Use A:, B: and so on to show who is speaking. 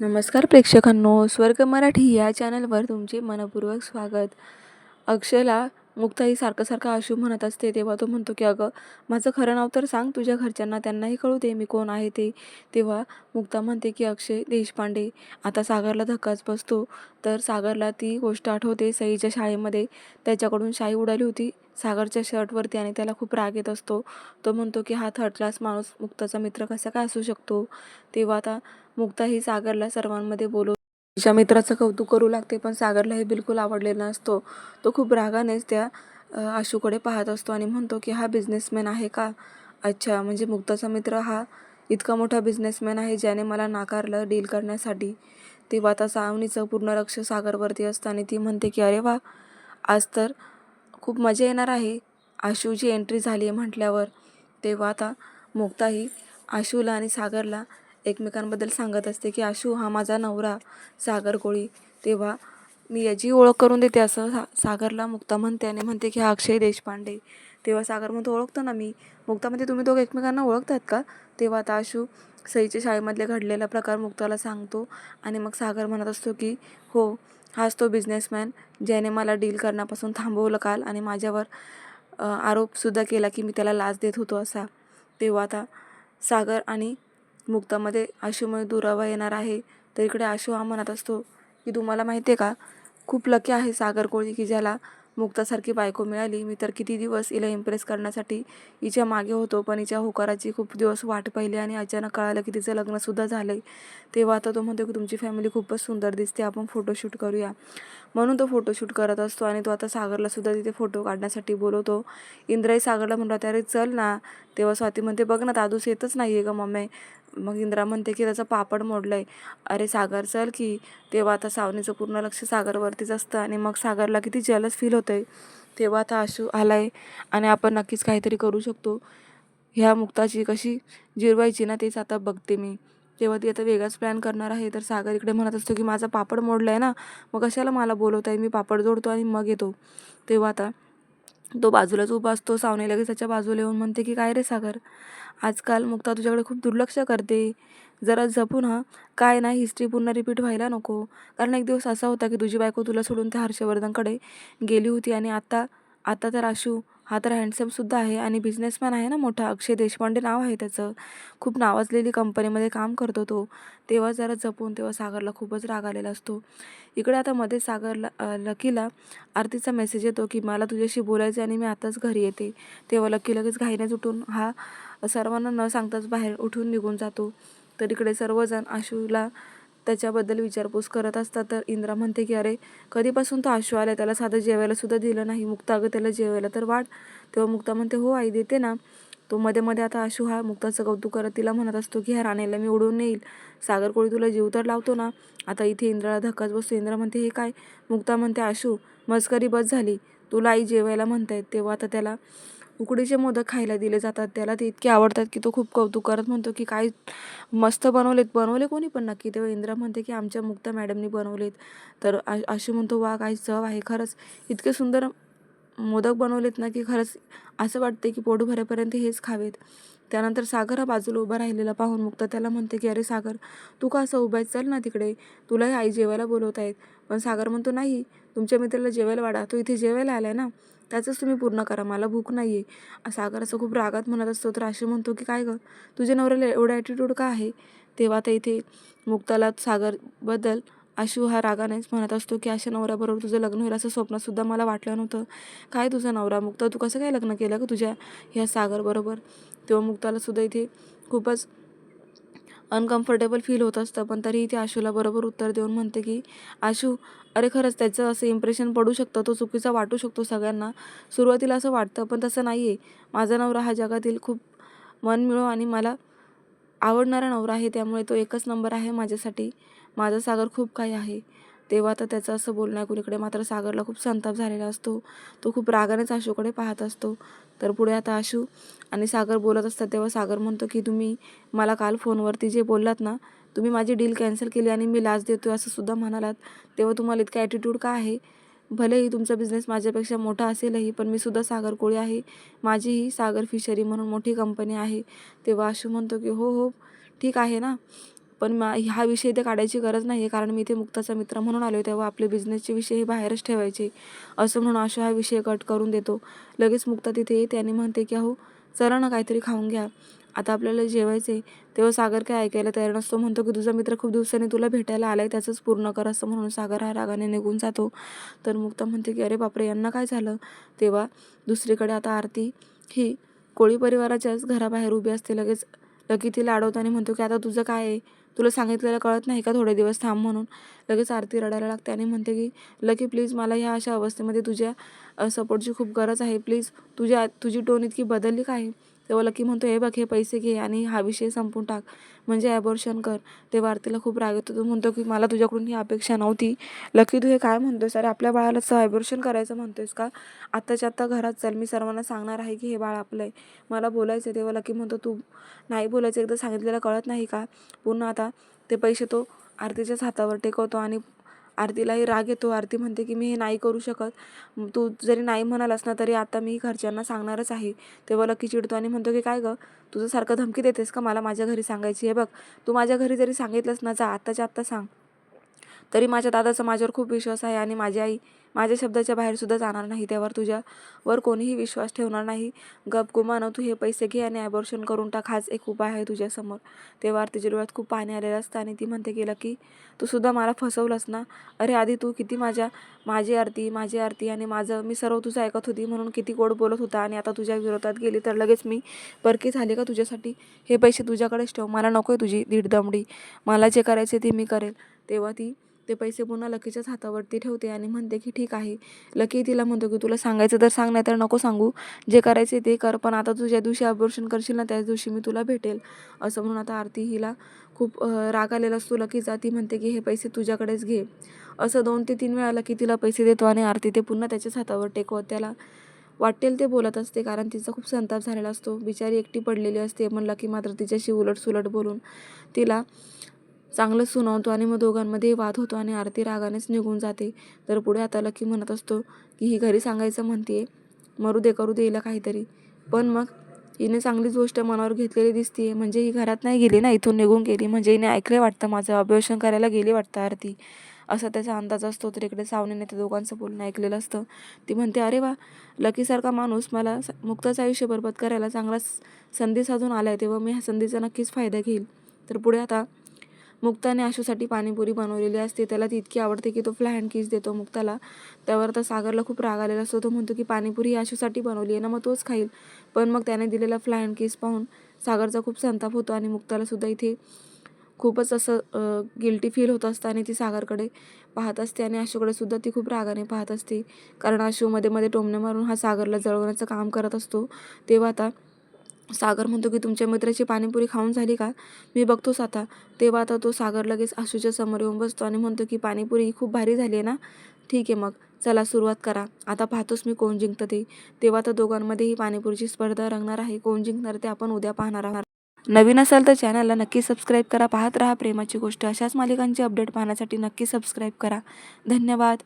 A: नमस्कार प्रेक्षकांनो स्वर्ग मराठी या चॅनलवर तुमचे मनपूर्वक स्वागत. अक्षयला मुक्ताई सारखं सारखं आशू म्हणत असते तेव्हा तो म्हणतो की अगं माझं खरं नाव तर सांग तुझ्या घरच्यांना त्यांनाही कळू दे मी कोण आहे ते. तेव्हा मुक्ता म्हणते की अक्षय देशपांडे आता सागरला धक्काच बसतो. तर सागरला ती गोष्ट आठवते सईच्या शाळेमध्ये त्याच्याकडून शाई उडाली होती. सागरच्या शर्टवरती आणि त्याला खूप राग येत असतो. तो म्हणतो की हा थर्ड क्लास माणूस मुक्ताचा मित्र कसा काय असू शकतो? तेव्हा आता मुक्ता ही सागरला सर्वांमध्ये बोलव तिच्या मित्राचं कौतुक करू लागते पण सागरला हे बिलकुल आवडलेला नसतो. तो खूप रागानेच त्या आशूकडे पाहत असतो आणि म्हणतो की हा बिझनेसमॅन आहे का? अच्छा म्हणजे मुक्ताचा मित्र हा इतका मोठा बिझनेसमॅन आहे ज्याने मला नाकारलं डील करण्यासाठी. तेव्हा आता सावनीचं पूर्ण लक्ष सागरवरती असतं आणि ती म्हणते की अरे वा आज तर खूप मजा येणार आहे. आशूची एंट्री झाली आहे म्हटल्यावर. तेव्हा आता मुक्ताही आशूला आणि सागरला एकमेकांबद्दल सांगत असते की आशू हा माझा नवरा सागर कोळी. तेव्हा मी याची ओळख करून देते असं सा सागरला मुक्ता म्हणते आणि म्हणते की हा अक्षय देशपांडे. तेव्हा सागर म्हणतो ओळखतो ना मी. मुक्ता म्हणते तुम्ही दोघं एकमेकांना ओळखतात का? तेव्हा आता आशू सईच्या शाळेमधले घडलेला प्रकार मुक्ताला सांगतो आणि मग सागर म्हणत असतो की हो हाच तो बिझनेसमॅन ज्याने मला डील करण्यापासून थांबवलं काल आणि माझ्यावर आरोपसुद्धा केला की मी त्याला लाच देत होतो असा. तेव्हा आता सागर आणि मुक्तामध्ये आशूमुळे दुरावा येणार आहे. तर इकडे आशू हा म्हणत असतो की तुम्हाला माहिती आहे का? खूप लकी आहे सागर कोळी की ज्याला मुक्तासारखी बायको मिळाली. मी तर किती दिवस हिला इम्प्रेस करण्यासाठी हिच्या मागे होतो पण हिच्या होकाराची खूप दिवस वाट पाहिली आणि अचानक कळालं की तिचं लग्नसुद्धा झालं आहे तेव्हा आता तो म्हणतो की तुमची फॅमिली खूपच सुंदर दिसते. आपण फोटोशूट करूया. म्हणून तो फोटोशूट करत असतो आणि तो आता सागरला सुद्धा तिथे फोटो काढण्यासाठी बोलवतो. इंद्राई सागरला म्हणतो अरे चल ना. तेव्हा स्वाती म्हणते बघ ना दादूस येतच नाही आहे का मम्मी. मग इंद्रा म्हणते की त्याचा पापड मोडलाय. अरे सागर चल की. तेव्हा आता सावनीचं पूर्ण लक्ष सागरवरतीच असतं आणि मग सागरला किती जलस फील होतंय. तेव्हा आता आशू आलाय आणि आपण नक्कीच काहीतरी करू शकतो. ह्या मुक्ताची कशी जिरवायची ना तेच आता बघते मी. तेव्हा ती आता वेगळाच प्लॅन करणार आहे तर सागर इकडे म्हणत असतो की माझा पापड मोडला आहे ना मग कशाला मला बोलवत आहे मी पापड जोडतो आणि मग येतो. तेव्हा आता तो बाजूलाच उभा असतो सावने लगेच त्याच्या बाजूला येऊन म्हणते की काय रे सागर? आजकाल मुक्ता तुझ्याकडे खूप दुर्लक्ष करते. जरा जपून हा. काय नाही हिस्ट्री पुन्हा रिपीट व्हायला नको. कारण एक दिवस असा होता की तुझी बायको तुला सोडून त्या हर्षवर्धनकडे गेली होती आणि आता आता तर आशू हा तर हँडसमसुद्धा आहे आणि बिझनेसमॅन आहे ना मोठा. अक्षय देशपांडे नाव आहे त्याचं. खूप नावाजलेली कंपनीमध्ये काम करतो तो. तेव्हा जरा जपून तेव्हा सागरला खूपच राग आलेला असतो. इकडे आता मध्ये सागरला लकीला आरतीचा मेसेज येतो की मला तुझ्याशी बोलायचं आणि मी आताच घरी येते. तेव्हा लकी लगेच घाईनेच उठून हा सर्वांना न सांगताच बाहेर उठून निघून जातो. तर इकडे सर्वजण आशूला त्याच्याबद्दल विचारपूस करत असतात. तर इंद्रा म्हणते की अरे कधीपासून तो आशू आला त्याला साधं जेवायला सुद्धा दिलं नाही. मुक्ता अगं त्याला जेवायला तर वाट तेव्हा मुक्ता म्हणते हो आई देते ना. तो मध्ये मध्ये आता आशू हा मुक्ताचं कौतुक करत तिला म्हणत असतो की ह्या राणीला मी उडवून नेईल. सागर कोळी तुला जीव तर लावतो ना. आता इथे इंद्राला धक्काच बसतो. इंद्रा म्हणते हे काय? मुक्ता म्हणते आशू मस्करी बस झाली. तुला आई जेवायला म्हणतायत. तेव्हा आता त्याला उकडीचे मोदक खायला दिले जातात त्याला ते इतके आवडतात की तो खूप कौतुक करत म्हणतो की काय मस्त बनवलेत. बनवले कोणी पण नक्की. तेव्हा इंद्रा म्हणते की आमच्या मुक्ता मॅडमनी बनवलेत. तर आ म्हणतो वा काय चव आहे खरंच. इतके सुंदर मोदक बनवलेत ना की खरंच असं वाटते की पोट भरेपर्यंत हेच खावेत. त्यानंतर सागर हा बाजूला उभा राहिलेला पाहून मुक्ता त्याला म्हणते की अरे सागर तू का असं उभा आहे चल ना तिकडे. तुलाही आई जेवायला बोलवत आहेत पण सागर म्हणतो नाही. तुमच्या मित्राला जेवायला वाढा तो इथे जेवायला आला आहे ना. त्याचंच तुम्ही पूर्ण करा मला भूक नाही आहे सागर असं खूप रागात म्हणत असतो तर आशू म्हणतो की काय गं? तुझ्या नवऱ्याला एवढा ॲटिट्यूड का आहे? तेव्हा ते इथे मुक्ताला सागरबद्दल आशू हा रागानेच म्हणत असतो की अशा नवऱ्याबरोबर तुझं लग्न होईल असं स्वप्नसुद्धा मला वाटलं नव्हतं. काय तुझा नवरा? मुक्ता तू कसं काय लग्न केलं का तुझ्या ह्या सागरबरोबर तेव्हा मुक्तालासुद्धा इथे खूपच अनकम्फर्टेबल फील होत असतं. पण तरीही ती आशूला बरोबर उत्तर देऊन म्हणते की आशू अरे खरंच त्याचं असं इम्प्रेशन पडू शकतं. तो चुकीचा वाटू शकतो सगळ्यांना. सुरुवातीला असं वाटतं पण तसं नाही आहे माझा नवरा हा जगातील खूप मनमिळो आणि मला आवडणारा नवरा आहे. त्यामुळे तो एकच नंबर आहे माझ्यासाठी. माझा सागर खूप काही आहे. तेव्हा तर त्याचं असं बोलणं ऐकून इकडे मात्र सागरला खूप संताप झालेला असतो. तो खूप रागानेच आशूकडे पाहत असतो. तर पुढे आता आशू आणि सागर बोलत असतात तेव्हा सागर म्हणतो की तुम्ही मला काल फोनवरती जे बोललात ना तुम्ही माझी डील कॅन्सल केली आणि मी लाच देतो असं सुद्धा म्हणालात. तेव्हा तुम्हाला इतका ॲटिट्यूड का आहे? भलेही तुमचा बिझनेस माझ्यापेक्षा मोठा असेलही पण मी सुद्धा सागर कोळी आहे. माझीही सागर फिशरी म्हणून मोठी कंपनी आहे. तेव्हा आशू म्हणतो की हो हो ठीक आहे ना. पण मा हा विषय इथे काढायची गरज नाही आहे कारण मी इथे मुक्ताचा मित्र म्हणून आलो तेव्हा आपले बिझनेसचे विषय हे बाहेरच ठेवायचे. असं म्हणून अशा हा विषय कट करून देतो. लगेच मुक्ता तिथे येते आणि म्हणते की अहो चला ना काहीतरी खाऊन घ्या. आता आपल्याला जेवायचं आहे तेव्हा सागर काय ऐकायला तयार नसतो म्हणतो की तुझा मित्र खूप दिवसांनी तुला भेटायला आला आहे त्याचंच पूर्ण कर असं म्हणून सागर हा रागाने निघून जातो. तर मुक्ता म्हणते की अरे बापरे यांना काय झालं? तेव्हा दुसरीकडे आता आरती ही कोळी परिवाराच्याच घराबाहेर उभी असते लगेच लकी तिला अडवतो आणि म्हणतो की आता तुझं काय आहे? तुला सांगितलेलं कळत नाही का? थोडे दिवस थांब म्हणून. लगेच आरती रडायला लागते आणि म्हणते की लकी प्लीज मला ह्या अशा अवस्थेमध्ये तुझ्या सपोर्टची खूप गरज आहे. प्लीज तुझ्या तुझी टोन इतकी बदलली काय तेव्हा लकी म्हणतो हे बघ हे पैसे घे आणि हा विषय संपून टाक. म्हणजे ॲबॉर्शन कर. तेव्हा आरतीला खूप राग येतो तो म्हणतो की मला तुझ्याकडून ही अपेक्षा नव्हती. लकी तू हे काय म्हणतोयस? अरे आपल्या बाळाला बाळालाच ॲबॉर्शन करायचं म्हणतोयस का? आत्ताच्या आत्ता घरात चल मी सर्वांना सांगणार आहे की हे बाळ आपलं आहे. मला बोलायचं आहे तेव्हा लकी म्हणतो तू नाही बोलायचं. एकदा सांगितलेलं कळत नाही का? पुन्हा आता ते पैसे तो आरतीच्याच हातावर टेकवतो आणि आरतीलाही राग येतो. आरती म्हणते की मी हे नाही करू शकत. तू जरी नाही म्हणालास ना तरी आता मी घरच्यांना सांगणारच आहे. तेव्हा लकी चिडतो आणि म्हणतो की काय गं? तुझं सारखं धमकी देतेस का मला माझ्या घरी सांगायची? हे बघ तू माझ्या घरी जरी सांगितलंस ना जा आत्ताच्या आत्ता सांग. तरी माझ्या दादाचा माझ्यावर खूप विश्वास आहे आणि माझी आई माझ्या शब्दाच्या बाहेरसुद्धा जाणार नाही. त्यावर तुझ्यावर कोणीही विश्वास ठेवणार नाही. गप गुमानं तू हे पैसे घे आणि ॲबॉर्शन करून टाक. हाच एक उपाय आहे तुझ्यासमोर. तेव्हा तिच्या डोळ्यात खूप पाणी आलेलं असतं आणि ती म्हणते गेलं की तू सुद्धा मला फसवलंस ना? अरे आधी तू किती माझ्या माझी आरती माझी आरती आणि माझं मी सर्व तुझं ऐकत होती म्हणून किती गोड बोलत होता आणि आता तुझ्या विरोधात गेली तर लगेच मी परकी झाले का तुझ्यासाठी? हे पैसे तुझ्याकडेच ठेव. मला नको आहे तुझी दीड दमडी मला जे करायचे ते मी करेल. तेव्हा ती ते पैसे पुन्हा लकीच्याच हातावरती ठेवते आणि म्हणते की ठीक आहे. लकी तिला म्हणतो की तुला सांगायचं तर सांग नाही तर नको सांगू. जे करायचे ते कर पण आता तू ज्या दिवशी ऑपरेशन करशील ना त्याच दिवशी मी तुला भेटेल. असं म्हणून आता आरती हिला खूप राग आलेला असतो. लकीचा ती म्हणते की हे पैसे तुझ्याकडेच घे. असं दोन ते तीन वेळा लकी तिला पैसे देतो आणि आरती ते पुन्हा त्याच्याच हातावर टेकवत. त्याला वाटेल ते बोलत असते कारण तिचा खूप संताप झालेला असतो. बिचारी एकटी पडलेली असते पण की मात्र तिच्याशी उलट सुलट बोलून तिला चांगलं सुनावतो आणि मग दोघांमध्ये वाद होतो आणि आरती रागानेच निघून जाते. तर पुढे आता लकी म्हणत असतो की ही घरी सांगायचं म्हणते मरू दे करू दे काहीतरी. पण मग हिने चांगलीच गोष्ट मनावर घेतलेली दिसते म्हणजे ही घरात नाही गेली ना इथून निघून गेली. म्हणजे हिने ऐकले वाटतं माझं. अभिवेशन करायला गेली वाटतं आरती. असा त्याचा अंदाज असतो. तर इकडे सावनीने त्या दोघांचं बोलणं ऐकलेलं असतं. ती म्हणते अरे वा लकीसारखा माणूस. मला मुक्ताचं आयुष्य बरबाद करायला चांगला संधी साधून आला आहे तेव्हा मी ह्या संधीचा नक्कीच फायदा घेईल. तर पुढे आता मुक्ताने आशूसाठी पाणीपुरी बनवलेली असते. त्याला ती इतकी आवडते की तो फ्लॅन किस देतो मुक्ताला. त्यावर तर सागरला खूप राग आलेला असतो. तो म्हणतो की पाणीपुरी आशूसाठी बनवली आहे ना मग तोच खाईल. पण मग त्याने दिलेला फ्लॅन किस पाहून सागरचा खूप संताप होतो आणि मुक्तालासुद्धा इथे खूपच असं गिल्टी फील होत असतं आणि ती सागरकडे पाहत असते आणि आशूकडे सुद्धा ती खूप रागाने पाहत असते. कारण आशू मध्ये मध्ये टोमणे मारून हा सागरला जळवण्याचं काम करत असतो. तेव्हा आता सागर म्हणतो की तुमच्या मित्राची पाणीपुरी खाऊन झाली का? मी बघतोच आता. तेव्हा आता तो सागर लगेच आशूच्या समोर येऊन बसतो आणि म्हणतो की पाणीपुरी खूप भारी झाली आहे ना? ठीक आहे मग चला सुरुवात करा. आता पाहतोच मी कोण जिंकतं ते. तेव्हा तर दोघांमध्येही पाणीपुरीची स्पर्धा रंगणार आहे. कोण जिंकणार ते आपण उद्या पाहणार आहोत. नवीन असाल तर चॅनलला नक्की सबस्क्राईब करा. पाहत राहा प्रेमाची गोष्ट. अशाच मालिकांची अपडेट पाहण्यासाठी नक्की सबस्क्राईब करा. धन्यवाद.